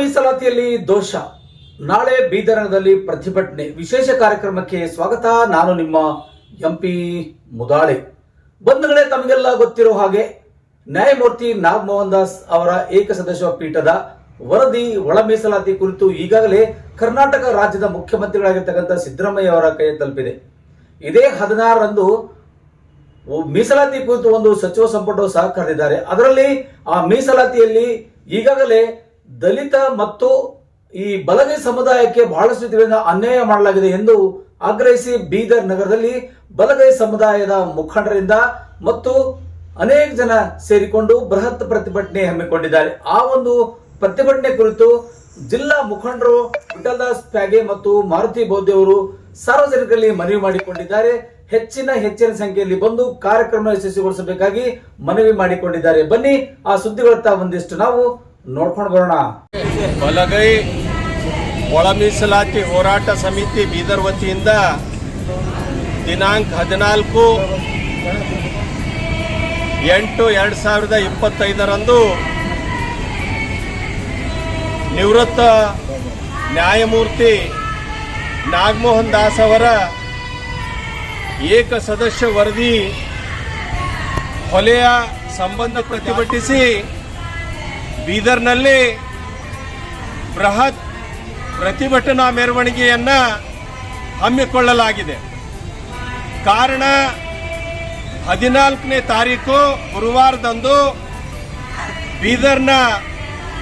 ಮೀಸಲಾತಿಯಲ್ಲಿ ದೋಷ. ನಾಳೆ ಬೀದರ್ನದಲ್ಲಿ ಪ್ರತಿಭಟನೆ. ವಿಶೇಷ ಕಾರ್ಯಕ್ರಮಕ್ಕೆ ಸ್ವಾಗತ. ನಾನು ನಿಮ್ಮ ಎಂಪಿ ಮುದಾಳೆ. ಬಂಧುಗಳೇ, ತಮಗೆಲ್ಲ ಗೊತ್ತಿರೋ ಹಾಗೆ ನ್ಯಾಯಮೂರ್ತಿ ನಾಗಮೋಹನ್ ದಾಸ್ ಅವರ ಏಕಸದಸ್ಯ ಪೀಠದ ವರದಿ ಒಳ ಮೀಸಲಾತಿ ಕುರಿತು ಈಗಾಗಲೇ ಕರ್ನಾಟಕ ರಾಜ್ಯದ ಮುಖ್ಯಮಂತ್ರಿಗಳಾಗಿರ್ತಕ್ಕಂಥ ಸಿದ್ದರಾಮಯ್ಯ ಅವರ ಕೈ ತಲುಪಿದೆ. ಇದೇ ಹದಿನಾರರಂದು ಮೀಸಲಾತಿ ಕುರಿತು ಒಂದು ಸಚಿವ ಸಂಪುಟ ಸಹ ಕರೆದಿದ್ದಾರೆ ಅದರಲ್ಲಿ ಆ ಮೀಸಲಾತಿಯಲ್ಲಿ ಈಗಾಗಲೇ ದಲಿತ ಮತ್ತು ಈ ಬಲಗೈ ಸಮುದಾಯಕ್ಕೆ ಬಹಳಷ್ಟು ಅನ್ಯಾಯ ಮಾಡಲಾಗಿದೆ ಎಂದು ಆಗ್ರಹಿಸಿ ಬೀದರ್ ನಗರದಲ್ಲಿ ಬಲಗೈ ಸಮುದಾಯದ ಮುಖಂಡರಿಂದ ಮತ್ತು ಅನೇಕ ಜನ ಸೇರಿಕೊಂಡು ಬೃಹತ್ ಪ್ರತಿಭಟನೆ ಹಮ್ಮಿಕೊಂಡಿದ್ದಾರೆ. ಆ ಒಂದು ಪ್ರತಿಭಟನೆ ಕುರಿತು ಜಿಲ್ಲಾ ಮುಖಂಡರು ವಿಠಲ್ದಾಸ್ ಪ್ಯಾಗೆ ಮತ್ತು ಮಾರುತಿ ಬೌದ್ಧ ಅವರು ಸಾರ್ವಜನಿಕರಲ್ಲಿ ಮನವಿ ಮಾಡಿಕೊಂಡಿದ್ದಾರೆ. ಹೆಚ್ಚಿನ ಹೆಚ್ಚಿನ ಸಂಖ್ಯೆಯಲ್ಲಿ ಬಂದು ಕಾರ್ಯಕ್ರಮ ಯಶಸ್ವಿಗೊಳಿಸಬೇಕಾಗಿ ಮನವಿ ಮಾಡಿಕೊಂಡಿದ್ದಾರೆ. ಬನ್ನಿ, ಆ ಸುದ್ದಿಗಳತ್ತ ಒಂದಿಷ್ಟು ನಾವು ನೋಡ್ಕೊಂಡು ಬರೋಣ. ಬಲಗೈ ಒಳ ಮೀಸಲಾತಿ ಹೋರಾಟ ಸಮಿತಿ ಬೀದರ್ ವತಿಯಿಂದ ದಿನಾಂಕ ಹದಿನಾಲ್ಕು ಎಂಟು ಎರಡು ಸಾವಿರದ ಇಪ್ಪತ್ತೈದರಂದು ನಿವೃತ್ತ ನ್ಯಾಯಮೂರ್ತಿ ನಾಗಮೋಹನ್ ದಾಸ್ ಅವರ ಏಕ ಸದಸ್ಯ ವರದಿ, ಹೊಲೆಯ ಸಂಬಂಧ ಪ್ರತಿಭಟಿಸಿ ಬೀದರ್ನಲ್ಲಿ ಬೃಹತ್ ಪ್ರತಿಭಟನಾ ಮೆರವಣಿಗೆಯನ್ನ ಹಮ್ಮಿಕೊಳ್ಳಲಾಗಿದೆ. ಕಾರಣ ಹದಿನಾಲ್ಕನೇ ತಾರೀಕು ಗುರುವಾರದಂದು ಬೀದರ್ನ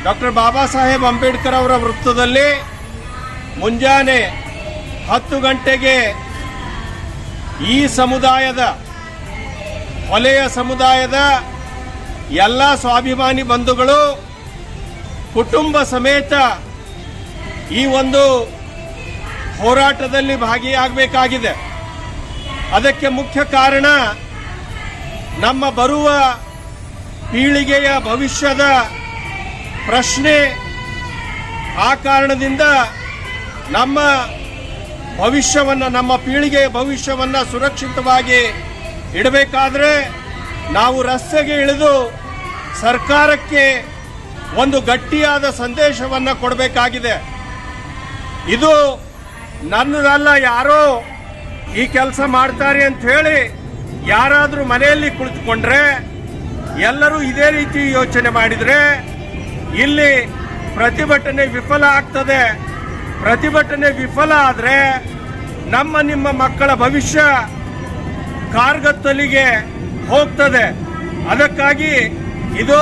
ಡಾಕ್ಟರ್ ಬಾಬಾ ಸಾಹೇಬ್ ಅಂಬೇಡ್ಕರ್ ಅವರ ವೃತ್ತದಲ್ಲಿ ಮುಂಜಾನೆ ಹತ್ತು ಗಂಟೆಗೆ ಈ ಸಮುದಾಯದ ಹೊಲೆಯ ಸಮುದಾಯದ ಎಲ್ಲ ಸ್ವಾಭಿಮಾನಿ ಬಂಧುಗಳು ಕುಟುಂಬ ಸಮೇತ ಈ ಒಂದು ಹೋರಾಟದಲ್ಲಿ ಭಾಗಿಯಾಗಬೇಕಾಗಿದೆ. ಅದಕ್ಕೆ ಮುಖ್ಯ ಕಾರಣ ನಮ್ಮ ಬರುವ ಪೀಳಿಗೆಯ ಭವಿಷ್ಯದ ಪ್ರಶ್ನೆ ಆ ಕಾರಣದಿಂದ ನಮ್ಮ ಭವಿಷ್ಯವನ್ನು, ನಮ್ಮ ಪೀಳಿಗೆಯ ಭವಿಷ್ಯವನ್ನು ಸುರಕ್ಷಿತವಾಗಿ ಇಡಬೇಕಾದ್ರೆ ನಾವು ರಸ್ತೆಗೆ ಇಳಿದು ಸರ್ಕಾರಕ್ಕೆ ಒಂದು ಗಟ್ಟಿಯಾದ ಸಂದೇಶವನ್ನು ಕೊಡಬೇಕಾಗಿದೆ. ಇದು ನನ್ನದಲ್ಲ, ಯಾರೋ ಈ ಕೆಲಸ ಮಾಡ್ತಾರೆ ಅಂತ ಹೇಳಿ ಯಾರಾದರೂ ಮನೆಯಲ್ಲಿ ಕುಳಿತುಕೊಂಡ್ರೆ ಎಲ್ಲರೂ ಇದೇ ರೀತಿ ಯೋಚನೆ ಮಾಡಿದರೆ ಇಲ್ಲಿ ಪ್ರತಿಭಟನೆ ವಿಫಲ ಆಗ್ತದೆ. ಪ್ರತಿಭಟನೆ ವಿಫಲ ಆದರೆ ನಮ್ಮ ನಿಮ್ಮ ಮಕ್ಕಳ ಭವಿಷ್ಯ ಕಾರ್ಗತ್ತಲಿಗೆ ಹೋಗ್ತದೆ. ಅದಕ್ಕಾಗಿ ಇದು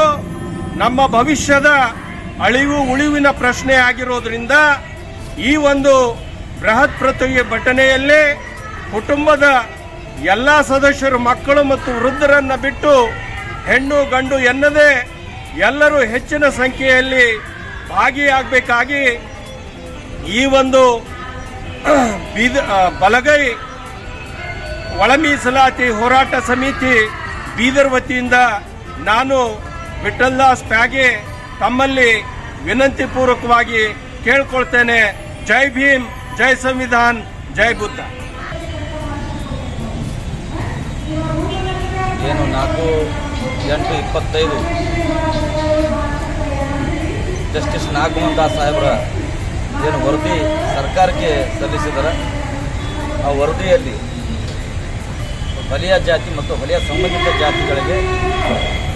ನಮ್ಮ ಭವಿಷ್ಯದ ಅಳಿವು ಉಳಿವಿನ ಪ್ರಶ್ನೆ ಆಗಿರೋದ್ರಿಂದ ಈ ಒಂದು ಬೃಹತ್ ಪ್ರತಿಭಟನೆಯಲ್ಲೇ ಕುಟುಂಬದ ಎಲ್ಲ ಸದಸ್ಯರು, ಮಕ್ಕಳು ಮತ್ತು ವೃದ್ಧರನ್ನು ಬಿಟ್ಟು ಹೆಣ್ಣು, ಗಂಡು ಎನ್ನದೇ ಎಲ್ಲರೂ ಹೆಚ್ಚಿನ ಸಂಖ್ಯೆಯಲ್ಲಿ ಭಾಗಿಯಾಗಬೇಕಾಗಿ ಈ ಒಂದು ಬೀದ ಬಲಗೈ ಒಳ ಮೀಸಲಾತಿ ಹೋರಾಟ ಸಮಿತಿ ಬೀದರ್ ವತಿಯಿಂದ ನಾನು ವಿಠಲ್ದಾಸ್ ಪ್ಯಾಗೆ ತಮ್ಮಲ್ಲಿ ವಿನಂತಿ ಪೂರ್ವಕವಾಗಿ ಕೇಳ್ಕೊಳ್ತೇನೆ. ಜೈ ಭೀಮ್, ಜೈ ಸಂವಿಧಾನ್, ಜೈ ಬುದ್ಧ. ಏನು, ನಾಲ್ಕು, ಎಂಟು, ಇಪ್ಪತ್ತೈದು. ಜಸ್ಟಿಸ್ ನಾಗಮೋಹನ್ ದಾಸ್ ಸಾಹೇಬರ ಏನು ವರದಿ ಸರ್ಕಾರಕ್ಕೆ ಸಲ್ಲಿಸಿದ್ದಾರೆ ಆ ವರದಿಯಲ್ಲಿ ಬಲಿಯ ಜಾತಿ ಮತ್ತು ಬಲಿಯ ಸಂಬಂಧಿತ ಜಾತಿಗಳಿಗೆ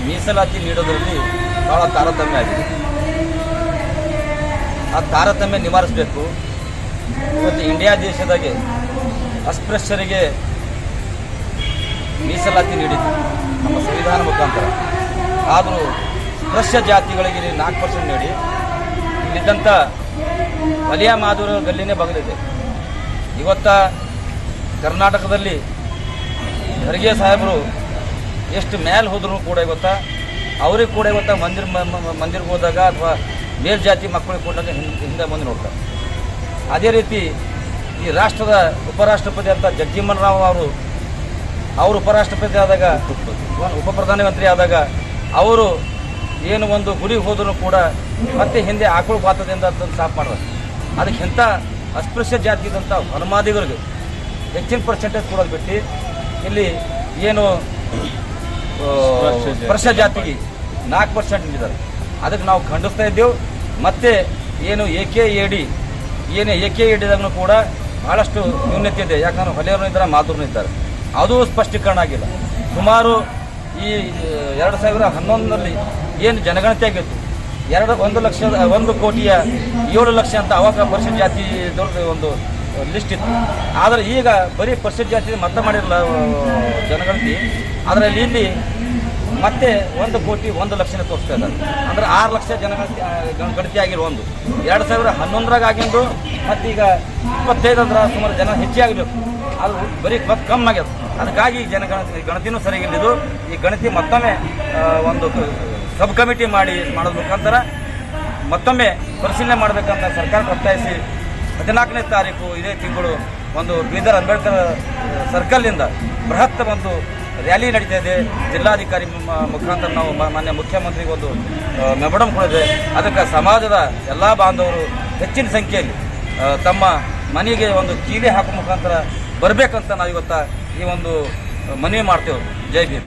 ಮೀಸಲಾತಿ ನೀಡೋದರಲ್ಲಿ ಭಾಳ ತಾರತಮ್ಯ ಆಗಿದೆ. ಆ ತಾರತಮ್ಯ ನಿವಾರಿಸಬೇಕು. ಇವತ್ತು ಇಂಡಿಯಾ ದೇಶದಾಗೆ ಅಸ್ಪೃಶ್ಯರಿಗೆ ಮೀಸಲಾತಿ ನೀಡಿದ್ದು ನಮ್ಮ ಸಂವಿಧಾನ ಮುಖಾಂತರ. ಆದರೂ ಸ್ಪೃಶ್ಯ ಜಾತಿಗಳಿಗೆ ನಾಲ್ಕು ಪರ್ಸೆಂಟ್ ನೀಡಿ. ಇಲ್ಲಿದ್ದಂಥ ವಲಿಯ ಮಾಧುರ ಗಲ್ಲಿನೇ ಬಗಲಿದೆ ಇವತ್ತ ಕರ್ನಾಟಕದಲ್ಲಿ ಖರ್ಗೆ ಸಾಹೇಬರು ಎಷ್ಟು ಮೇಲೆ ಹೋದ್ರು ಕೂಡ ಇವತ್ತು ಅವ್ರಿಗೆ ಕೂಡ ಇವತ್ತು ಮಂದಿರ ಮ- ಮ- ಮಂದಿರಕ್ಕೆ ಹೋದಾಗ ಅಥವಾ ಮೇಲ್ಜಾತಿ ಮಕ್ಕಳಿಗೆ ಕೊಟ್ಟಾಗ ಹಿಂದೆ ಹಿಂದೆ ಮುಂದೆ ನೋಡ್ತಾರೆ. ಅದೇ ರೀತಿ ಈ ರಾಷ್ಟ್ರದ ಉಪರಾಷ್ಟ್ರಪತಿ ಅಂತ ಜಗಜೀವನ್ ರಾವ್ ಅವರು ಅವರು ಉಪರಾಷ್ಟ್ರಪತಿ ಆದಾಗ ಉಪ ಪ್ರಧಾನಮಂತ್ರಿ ಆದಾಗ ಅವರು ಏನು ಒಂದು ಗುರಿಗೆ ಹೋದರೂ ಕೂಡ ಮತ್ತೆ ಹಿಂದೆ ಆಕಳು ಪಾತ್ರದಿಂದ ಅದನ್ನು ಸಾಫ್ ಮಾಡೋದು ಅದಕ್ಕೆ ಇಂಥ ಅಸ್ಪೃಶ್ಯ ಜಾತಿ ಇದ್ದಂಥ ಹನುಮಾದಿಗಳಿಗೆ ಹೆಚ್ಚಿನ ಪರ್ಸೆಂಟೇಜ್ ಕೊಡೋದು ಬಿಟ್ಟು ಇಲ್ಲಿ ಏನು ಸ್ಪರ್ಶ ಜಾತಿಗೆ ನಾಲ್ಕು ಪರ್ಸೆಂಟ್ ನೀಡಿದ್ದಾರೆ. ಅದಕ್ಕೆ ನಾವು ಖಂಡಿಸ್ತಾ ಇದ್ದೇವೆ. ಮತ್ತೆ ಏನು ಎ ಕೆ ಎ ಡಿ, ಏನು ಎ ಕೆ ಎ ಡಿದಾಗೂ ಕೂಡ ಭಾಳಷ್ಟು ನ್ಯೂನ್ಯತೆ ಇದೆ. ಯಾಕಂದ್ರೆ ಹೊಲೆಯವರು ಇದ್ದಾರೆ ಮಾತುರು ಇದ್ದಾರೆ. ಅದು ಸ್ಪಷ್ಟೀಕರಣ ಆಗಿಲ್ಲ. ಸುಮಾರು ಈ ಎರಡು ಸಾವಿರ ಹನ್ನೊಂದರಲ್ಲಿ ಏನು ಜನಗಣತಿ ಆಗಿತ್ತು. ಎರಡು, ಒಂದು ಲಕ್ಷ ಒಂದು ಕೋಟಿಯ ಏಳು ಲಕ್ಷ ಅಂತ ಅವಾಗ ಪರ್ಸೆಂಟ್ ಜಾತಿ ಒಂದು ಲಿಸ್ಟ್ ಇತ್ತು. ಆದರೆ ಈಗ ಬರೀ ಪರ್ಸೆಂಟ್ ಜಾತಿ ಮತ ಮಾಡಿರಲ್ಲ ಜನಗಣತಿ. ಅದರಲ್ಲಿ ಇಲ್ಲಿ ಮತ್ತೆ ಒಂದು ಕೋಟಿ ಒಂದು ಲಕ್ಷನ ತೋರಿಸ್ತಾ ಇದ್ದಾರೆ. ಅಂದ್ರೆ ಆರು ಲಕ್ಷ ಜನಗಣತಿ ಗಣತಿ ಆಗಿರೋ ಒಂದು. ಎರಡು ಸಾವಿರ ಹನ್ನೊಂದರಾಗ ಆಗಿದ್ದು, ಮತ್ತು ಈಗ ಇಪ್ಪತ್ತೈದರ ಸುಮಾರು ಜನ ಹೆಚ್ಚಾಗಬೇಕು ಅದು ಬರೀ ಮತ್ತು ಕಮ್ಮಿ ಆಗ್ಯದ. ಅದಕ್ಕಾಗಿ ಈ ಜನಗಣತಿ ಗಣತಿನೂ ಇದು ಈ ಗಣತಿ ಮತ್ತೊಮ್ಮೆ ಒಂದು ಸಬ್ ಕಮಿಟಿ ಮಾಡಿ ಮಾಡೋದ್ರ ಮುಖಾಂತರ ಮತ್ತೊಮ್ಮೆ ಪರಿಶೀಲನೆ ಮಾಡಬೇಕಂತ ಸರ್ಕಾರಕ್ಕೆ ಒತ್ತಾಯಿಸಿ ಹದಿನಾಲ್ಕನೇ ತಾರೀಕು ಇದೇ ತಿಂಗಳು ಒಂದು ಬೀದರ್ ಅಂಬೇಡ್ಕರ್ ಸರ್ಕಲ್ನಿಂದ ಬೃಹತ್ ಒಂದು ರ್ಯಾಲಿ ನಡೀತಾ ಇದೆ. ಜಿಲ್ಲಾಧಿಕಾರಿ ಮುಖಾಂತರ ನಾವು ಮಾನ್ಯ ಮುಖ್ಯಮಂತ್ರಿಗೆ ಒಂದು ಮೆಮೊಡಮ್ ಕೊಡಿದೆ ಅದಕ್ಕೆ ಸಮಾಜದ ಎಲ್ಲ ಬಾಂಧವರು ಹೆಚ್ಚಿನ ಸಂಖ್ಯೆಯಲ್ಲಿ ತಮ್ಮ ಮನೆಗೆ ಒಂದು ಕೀಲಿ ಹಾಕುವ ಮುಖಾಂತರ ಬರಬೇಕಂತ ನಾವು ಇವತ್ತ ಈ ಒಂದು ಮನವಿ ಮಾಡ್ತೇವೆ. ಜೈ ಭೀಮ್.